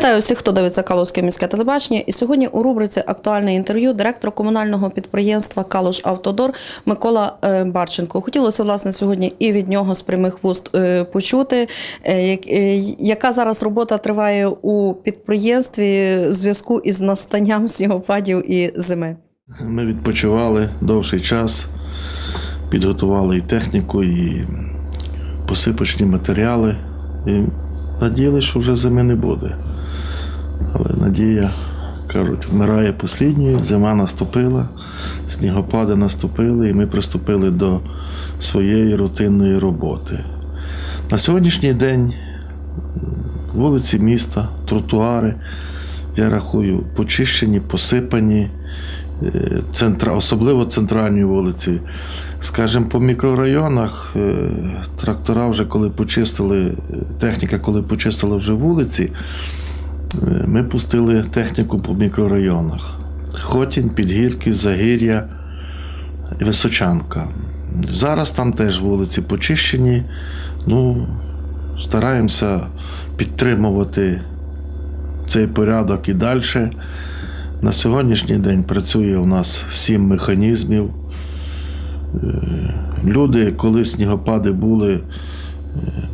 Вітаю всіх, хто дивиться Калузьке міське телебачення. І сьогодні у рубриці Актуальне інтерв'ю директор комунального підприємства Калуш Автодор Микола е, Барченко. Хотілося власне сьогодні і від нього з прямих вуст е, почути, е, як- яка зараз робота триває у підприємстві в зв'язку із настанням снігопадів і зими. Ми відпочивали довший час, підготували і техніку, і посипочні матеріали. І надіялися, що вже зими не буде. Але надія, кажуть, вмирає послідньою, зима наступила, снігопади наступили, і ми приступили до своєї рутинної роботи. На сьогоднішній день вулиці міста, тротуари, я рахую, почищені, посипані, е, центра, особливо центральні вулиці. Скажімо, по мікрорайонах е, трактора вже коли почистили, е, техніка, коли почистила вже вулиці, ми пустили техніку по мікрорайонах. Хотінь, Підгірки, Загір'я, Височанка. Зараз там теж вулиці почищені. Ну, стараємося підтримувати цей порядок і далі. На сьогоднішній день працює у нас сім механізмів. Е, Люди, коли снігопади були, е,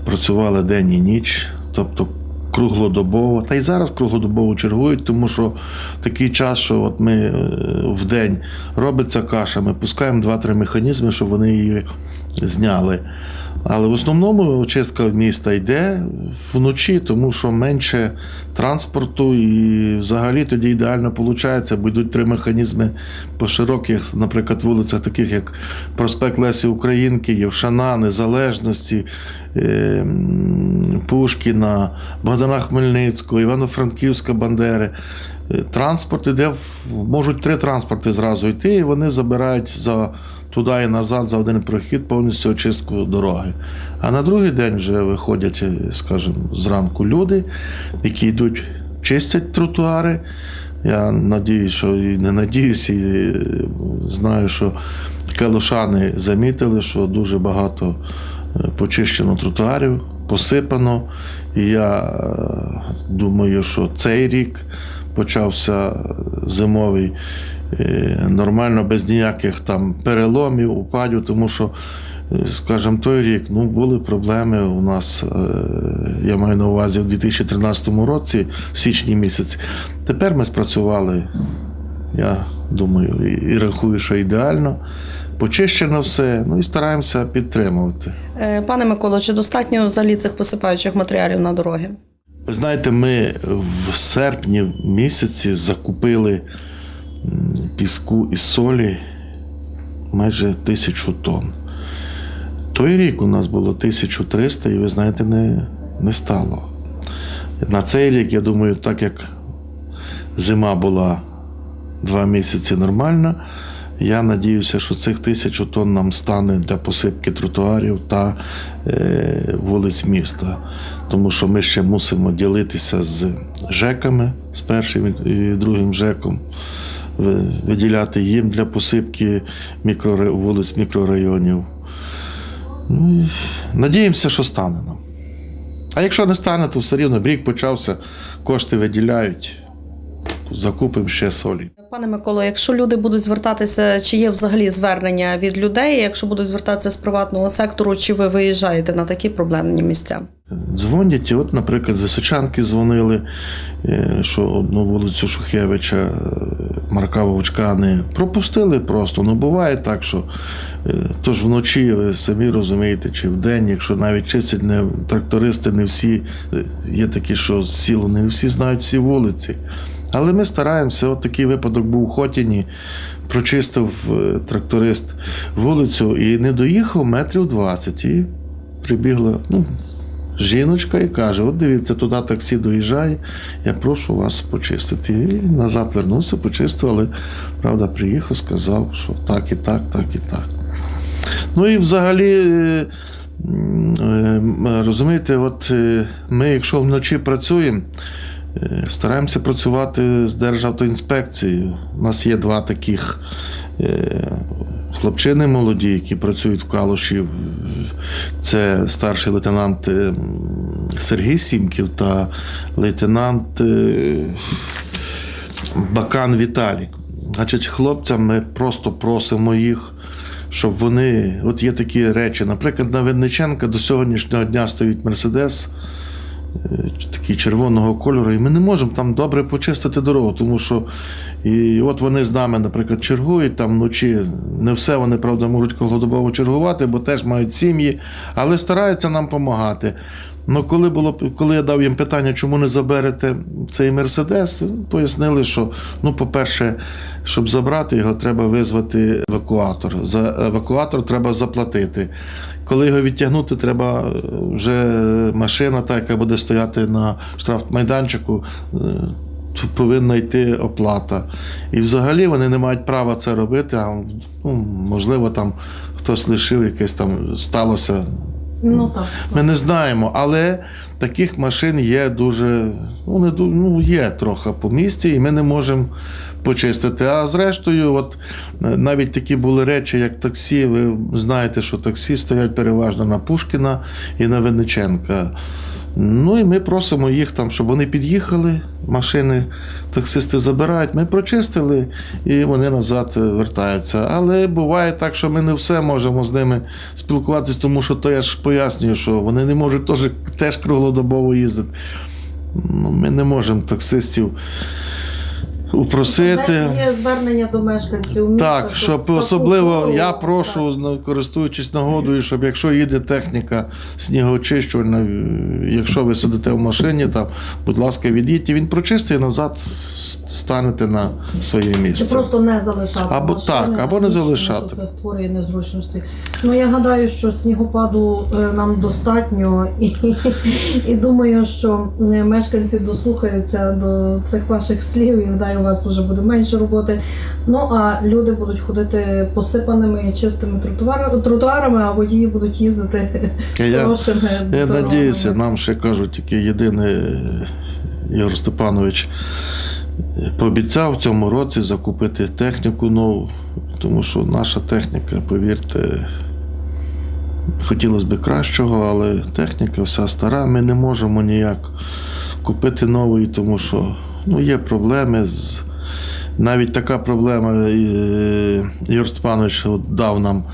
працювали день і ніч, тобто круглодобово. Та й зараз круглодобово чергують, тому що такий час, що от ми е, в день робиться каша, ми пускаємо два-три механізми, щоб вони її зняли. Але в основному очистка міста йде вночі, тому що менше транспорту і взагалі тоді ідеально виходить, бо йдуть три механізми по широких, наприклад, вулицях, таких як проспект Лесі Українки, Євшана, Незалежності, е, Пушкіна, Богдана Хмельницького, Івано-Франківська, Бандери. Е, Транспорт іде, можуть три транспорти зразу йти, і вони забирають за туди і назад за один прохід повністю очистку дороги. А на другий день вже виходять, е, скажімо, зранку люди, які йдуть, чистять тротуари. Я надіюсь, що і не надіюсь, і е, знаю, що калушани замітили, що дуже багато почищено тротуарів, посипано. І я е, думаю, що цей рік почався зимовий е, нормально, без ніяких там переломів, упадів, тому що, е, скажімо, той рік ну, були проблеми у нас, я маю на увазі, у 2013 році, в січні місяці. Тепер ми спрацювали, я думаю, і рахую, що ідеально. Почищено все, ну і стараємося підтримувати. Е, Пане Миколо, чи достатньо взагалі цих посипаючих матеріалів на дороги? Ви знаєте, ми в серпні місяці закупили піску і солі майже тисячу тонн. Той рік у нас було 1300, і ви знаєте, не, не стало. На цей рік, я думаю, так як зима була два місяці нормальна, я надіюся, що цих тисячу тонн нам стане для посипки тротуарів та е, вулиць міста. Тому що ми ще мусимо ділитися з ЖЕКами, з першим і другим ЖЕКом, виділяти їм для посипки вулиць мікрорайонів. Ну, і надіємося, що стане нам. А якщо не стане, то все рівно рік почався, кошти виділяють, закупимо ще солі. Пане Миколо, якщо люди будуть звертатися, чи є взагалі звернення від людей, якщо будуть звертатися з приватного сектору, чи ви виїжджаєте на такі проблемні місця? Дзвонять, от, наприклад, з Височанки дзвонили, е, що одну вулицю Шухевича, е, Марка Вовчка не пропустили просто. Ну буває так, що е, тож вночі, ви самі розумієте, чи вдень, якщо навіть чистять не трактористи, не всі є такі, що з сілу, не всі знають всі вулиці. Але ми стараємося, от такий випадок був у Хотіні, прочистив е, тракторист вулицю і не доїхав метрів 20. І прибігла, ну, жіночка і каже: от дивіться, туди таксі доїжджає, я прошу вас почистити. І назад вернувся, почистив, але правда приїхав, сказав, що так і так, так і так. Ну і взагалі, е, е, розумієте, от ми, якщо вночі працюємо, стараємося працювати з Державтоінспекцією. У нас є два таких е, хлопчини молоді, які працюють в Калуші. Це старший лейтенант е, Сергій Сімків та лейтенант е, Бакан Віталік. Значить, хлопцям ми просто просимо їх, щоб вони. От є такі речі. Наприклад, на Винниченка до сьогоднішнього дня стоїть Мерседес такий червоного кольору, і ми не можемо там добре почистити дорогу, тому що і от вони з нами, наприклад, чергують там вночі. Не все вони, правда, можуть круглодобово чергувати, бо теж мають сім'ї, але стараються нам допомагати. Ну, коли було коли я дав їм питання, чому не заберете цей мерседес, пояснили, що ну, по-перше, щоб забрати його, треба визвати евакуатор. За евакуатор треба заплатити. Коли його відтягнути, треба е, вже машина, та, яка буде стояти на штрафмайданчику, е, повинна йти оплата. І взагалі вони не мають права це робити, а ну, можливо, там хтось лишив, якесь там сталося. Ну так. Ми не знаємо, але таких машин є дуже, ну, не, ну є трохи по місті, і ми не можемо почистити. А зрештою, от е, навіть такі були речі, як таксі. Ви знаєте, що таксі стоять переважно на Пушкіна і на Винниченка. Ну і ми просимо їх там, щоб вони під'їхали, машини таксисти забирають. Ми прочистили і вони назад е, вертаються. Але буває так, що ми не все можемо з ними спілкуватися, тому що то я ж пояснюю, що вони не можуть теж, теж круглодобово їздити. Ну, ми не можемо таксистів упросити. Є звернення до мешканців міста. Так, щоб особливо я прошу, користуючись нагодою, щоб якщо їде техніка снігоочищувальна, е, якщо ви сидите в машині, там, будь ласка, від'їдьте, він прочистить і назад станете на своє Чи місце. просто не залишати Або машини, так, або не тому що залишати. Це створює незручності. Ну я гадаю, що снігопаду е, нам достатньо, і, і думаю, що е, мешканці дослухаються до цих ваших слів, і у вас вже буде менше роботи. Ну а люди будуть ходити посипаними чистими тротуар- тротуарами, а водії будуть їздити Я, хорошими. я надіюся, нам ще кажуть, тільки єдине е, Ігор Степанович е, пообіцяв в цьому році закупити техніку нову, тому що наша техніка, повірте, хотілося б кращого, але техніка вся стара. Ми не можемо ніяк купити нової, тому що ну, є проблеми з. Навіть така проблема, е, Ігор Степанович дав нам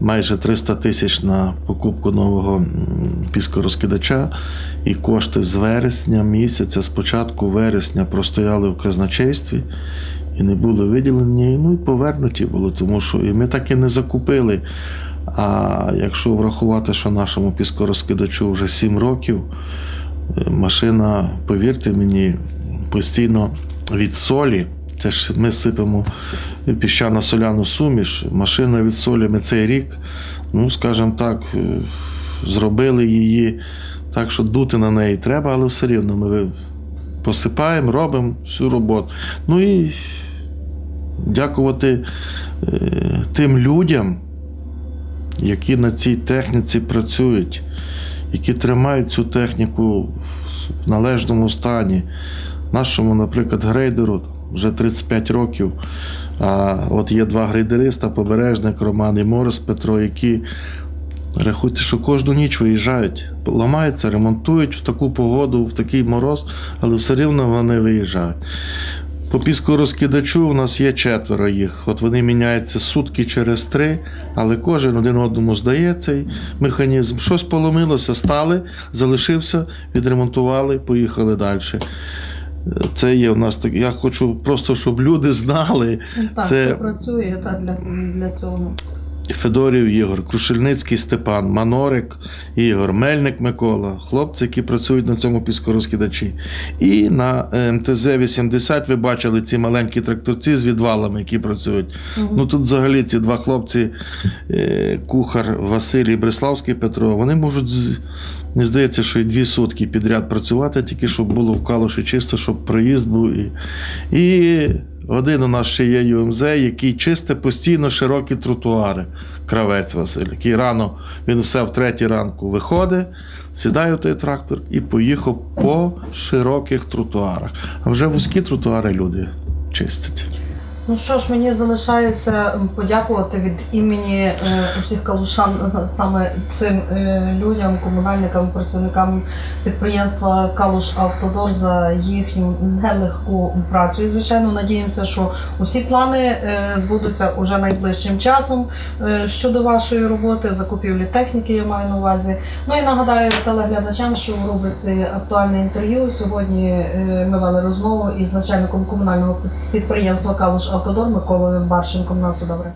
майже 300 тисяч на покупку нового піскорозкидача, і кошти з вересня місяця, з початку вересня простояли в казначействі і не були виділені, ну і повернуті були, тому що і ми так і не закупили. А якщо врахувати, що нашому піскорозкидачу вже 7 років, е, машина, повірте мені, постійно від солі. Це ж ми сипемо піщано-соляну суміш. Машина від солі ми цей рік, ну, скажімо так, е, зробили її так, що дути на неї треба, але все рівно ми посипаємо, робимо всю роботу. Ну і дякувати е, тим людям, які на цій техніці працюють, які тримають цю техніку в належному стані. Нашому, наприклад, грейдеру вже 35 років. А от є два грейдериста, побережник Роман і Морис Петро, які рахуйте, що кожну ніч виїжджають, ламаються, ремонтують в таку погоду, в такий мороз, але все рівно вони виїжджають. По піскорозкидачу у нас є четверо їх. От вони міняються сутки через три, але кожен один одному здає цей механізм. Щось поломилося, стали, залишився, відремонтували, поїхали далі. Це є у нас так. Я хочу просто, щоб люди знали. Ну, Так, Це- працює так, для, для цього. Федорів Ігор, Крушельницький Степан, Манорик Ігор, Мельник Микола, хлопці, які працюють на цьому піскорозкидачі. І на е, МТЗ-80 ви бачили ці маленькі тракторці з відвалами, які працюють. Ну тут взагалі ці два хлопці, е, кухар Василій Бреславський Петро, вони можуть, мені здається, що і дві сутки підряд працювати, тільки щоб було в калуші чисто, щоб проїзд був. І, і один у нас ще є ЮМЗ, який чисте постійно широкі тротуари. Кравець Василь, який рано він все в третій ранку виходить, сідає в той трактор і поїхав по широких тротуарах. А вже вузькі тротуари люди чистять. Ну що ж, мені залишається подякувати від імені е, усіх калушан е, саме цим е, людям, комунальникам, працівникам підприємства Калуш Автодор за їхню нелегку працю. І звичайно, надіємося, що усі плани збудуться уже найближчим часом щодо вашої роботи, закупівлі техніки, я маю на увазі. Ну і нагадаю телеглядачам, що в рубриці актуальне інтерв'ю сьогодні ми вели розмову із начальником комунального підприємства Калуш Автодор Миколою Барченком. На все добре.